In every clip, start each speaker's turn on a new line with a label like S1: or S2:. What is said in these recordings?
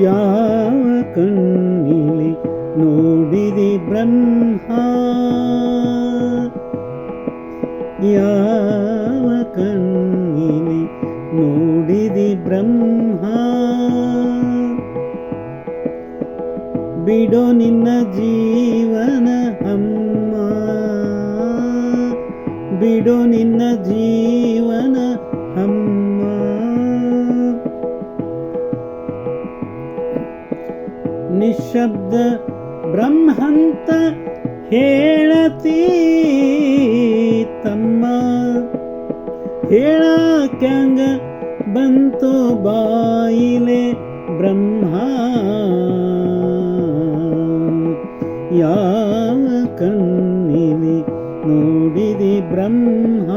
S1: ಯಾವ ಕಣ್ಣಿಲಿ ನೋಡಿದೆ ಬ್ರಹ್ಮ? ಯಾವ ಕಣ್ಣಿಲಿ ನೋಡಿದೆ ಬ್ರಹ್ಮ? ಬಿಡೋ ನಿನ್ನ ಜೀವನ ಅಮ್ಮ. ಬಿಡೋ ನಿನ್ನ ಜೀವನ ಅಮ್ಮ. ನಿಶಬ್ದ ಬ್ರಹ್ಮಂತ ಹೇಳತಿ ತಮ್ಮ. ಹೇಳಕ್ಯಂಗ ಬಂತು ಬಾಯಿಲೆ ಬ್ರಹ್ಮ. ಯಾವ ಕಣ್ಣಿಲಿ ನೋಡಿದಿ ಬ್ರಹ್ಮ.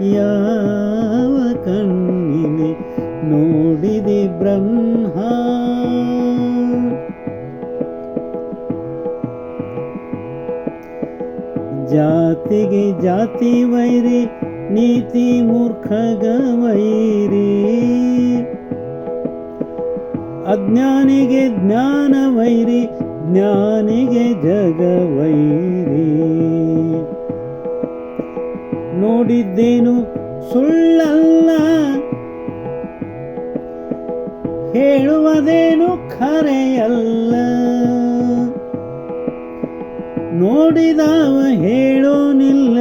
S1: ಕಣ್ಣಿಲಿ ನೋಡಿದೆ ಬ್ರಹ್ಮ. ಜಾತಿಗೆ ಜಾತಿ ವೈರಿ, ನೀತಿ ಮೂರ್ಖಗ ವೈರಿ. ಅಜ್ಞಾನಿಗೆ ಜ್ಞಾನ ವೈರಿ, ಜ್ಞಾನಿಗೆ ಜಗ ವೈರಿ. ನೋಡಿದ್ದೇನು ಸುಳ್ಳಲ್ಲ ಹೇಳುವುದೇನು ಖರೆಯಲ್ಲ ನೋಡಿದವ ಹೇಳೋನಿಲ್ಲ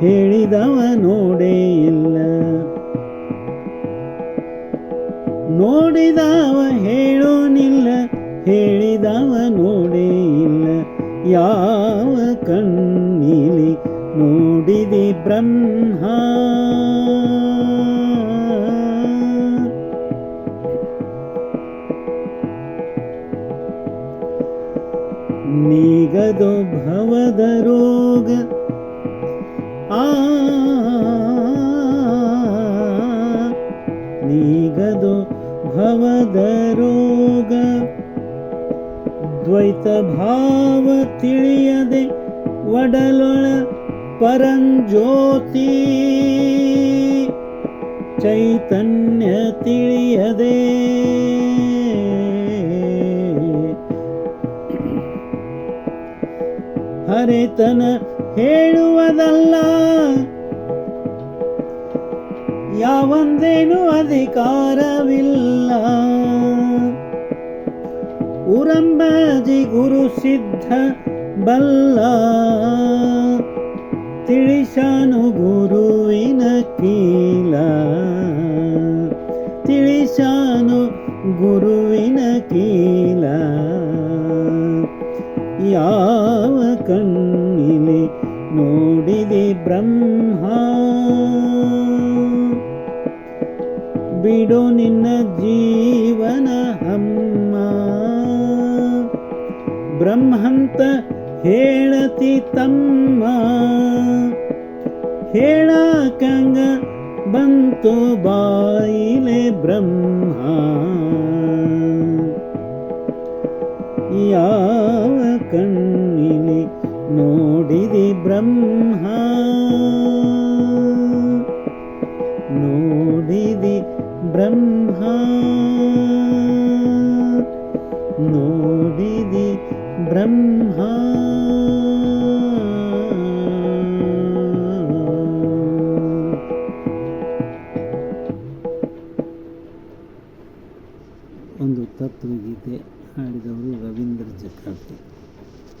S1: ಹೇಳಿದವ ನೋಡೇ ಇಲ್ಲ. ನೋಡಿದವ ಹೇಳೋನಿಲ್ಲ ಹೇಳಿದವ ನೋಡೇ ಇಲ್ಲ. ಯಾವ ಕಣ್ಣಿಲಿ ನೋಡಿದಿ ಬ್ರಹ್ಮ? ನೀಗದು ಭವದ ರೋಗ ಆ ನೀಗದು ಭವದ ರೋಗ ದ್ವೈತ ಭಾವ ತಿಳಿಯದೆ ಒಡಲೊಳ ಪರಂಜ್ಯೋತಿ ಚೈತನ್ಯ ತಿಳಿಯದೆ ಹರೆತನ ಹೇಳುವುದಲ್ಲ. ಯಾವಂದೇನು ಅಧಿಕಾರವಿಲ್ಲ. ಉರಂಬಾಜಿ ಗುರು ಸಿದ್ಧ ಬಲ್ಲ. ತಿಳಿಸಾನು ಗುರುವಿನ ಕೀಲ. ತಿಳಿಸಾನು ಗುರುವಿನ ಕೀಲ. ಯಾವ ಕಣ್ಣಿಲಿ ನೋಡಿದೆ ಬ್ರಹ್ಮ. ಬಿಡು ನಿನ್ನ ಜೀವನ ಅಮ್ಮ ಬ್ರಹ್ಮಂತ ಹೇಳತಿ ತಮ್ಮ. ಹೇಳಕಂಗ ಬಂತು ಬಾಯಿಲೆ ಬ್ರಹ್ಮ. ಯಾವ ಕಣ್ಣಿಲಿ ನೋಡಿದೆ ಬ್ರಹ್ಮ ನೋಡಿದಿ ಬ್ರಹ್ಮ ನೋಡಿದಿ ಬ್ರಹ್ಮ. ಒಂದು ತತ್ವಗೀತೆ ಹಾಡಿದವರು ರವೀಂದ್ರ ಚಕ್ರವರ್ತಿ.